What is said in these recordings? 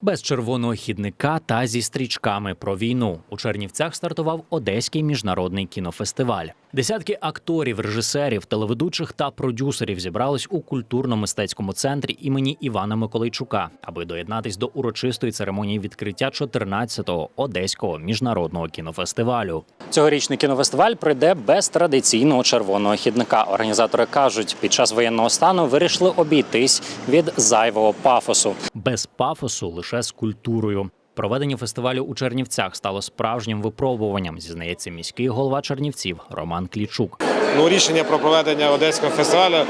Без червоного хідника та зі стрічками про війну у Чернівцях стартував Одеський міжнародний кінофестиваль. Десятки акторів, режисерів, телеведучих та продюсерів зібрались у культурно-мистецькому центрі імені Івана Миколайчука, аби доєднатись до урочистої церемонії відкриття 14-го Одеського міжнародного кінофестивалю. Цьогорічний кінофестиваль пройде без традиційного червоного хідника. Організатори кажуть, під час воєнного стану вирішили обійтись від зайвого пафосу. Без пафосу лише з культурою. Проведення фестивалю у Чернівцях стало справжнім випробуванням, зізнається міський голова Чернівців Роман Клічук. Ну, рішення про проведення одеського фестивалю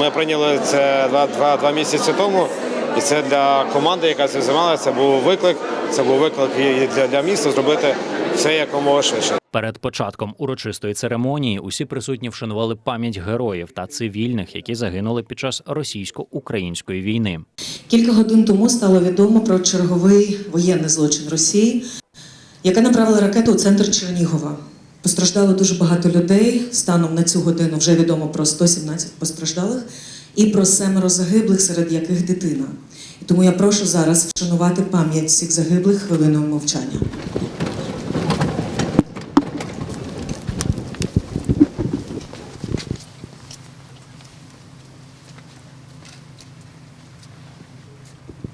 ми прийняли це два, два, два місяці тому. І це для команди, яка цим займалася, це був виклик. Це був виклик і для, для міста зробити все якомога швидше. Перед початком урочистої церемонії усі присутні вшанували пам'ять героїв та цивільних, які загинули під час російсько-української війни. Кілька годин тому стало відомо про черговий воєнний злочин Росії, яка направила ракету у центр Чернігова. Постраждало дуже багато людей. Станом на цю годину вже відомо про 117 постраждалих і про семеро загиблих, серед яких дитина. І тому я прошу зараз вшанувати пам'ять всіх загиблих хвилиною мовчання.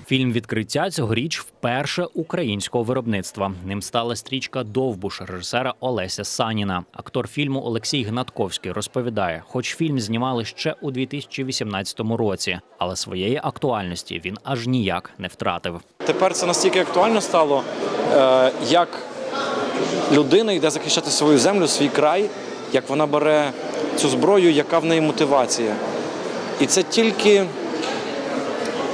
Фільм відкриття цьогоріч вперше українського виробництва. Ним стала стрічка Довбуш режисера Олеся Саніна. Актор фільму Олексій Гнатковський розповідає, хоч фільм знімали ще у 2018 році, але своєї актуальності він аж ніяк не втратив. Тепер це настільки актуально стало, е, як людина йде захищати свою землю, свій край, як вона бере цю зброю, яка в неї мотивація. І це тільки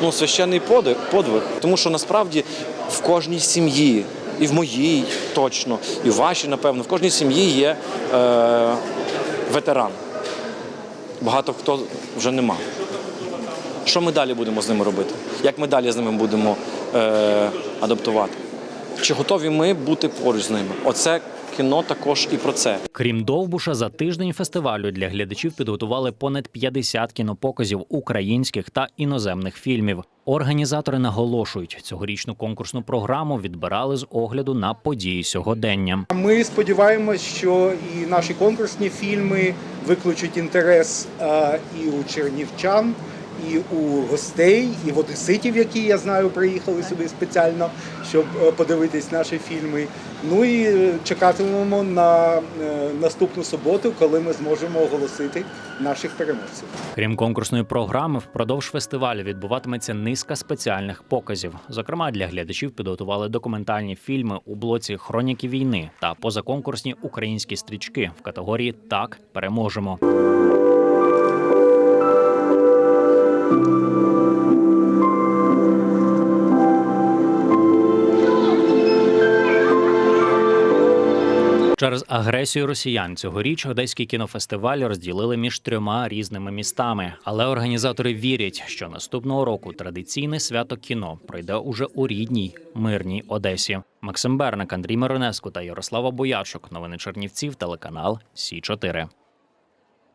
ну, священний подвиг. Тому що насправді в кожній сім'ї, і в моїй точно, і в вашій, напевно, в кожній сім'ї є е, ветеран. Багато хто вже нема. Що ми далі будемо з ними робити? Як ми далі з ними будемо е, адаптувати? Чи готові ми бути поруч з ними? Оце кіно також і про це. Крім Довбуша, за тиждень фестивалю для глядачів підготували понад 50 кінопоказів українських та іноземних фільмів. Організатори наголошують, цьогорічну конкурсну програму відбирали з огляду на події сьогодення. Ми сподіваємось, що і наші конкурсні фільми викличуть інтерес е, і у чернівчан, і у гостей, і в одеситів, які я знаю, приїхали сюди спеціально, щоб е, подивитись наші фільми. Ну і е, чекатимемо на е, наступну суботу, коли ми зможемо оголосити наших переможців. Крім конкурсної програми, впродовж фестивалю відбуватиметься низка спеціальних показів. Зокрема, для глядачів підготували документальні фільми у блоці Хроніки війни та позаконкурсні українські стрічки в категорії Так переможемо. Через агресію росіян цьогоріч одеський кінофестиваль розділили між трьома різними містами. Але організатори вірять, що наступного року традиційне свято кіно пройде уже у рідній мирній Одесі. Максим Берник, Андрій Миронеску та Ярослава Боячук. Новини Чернівців, телеканал Сі 4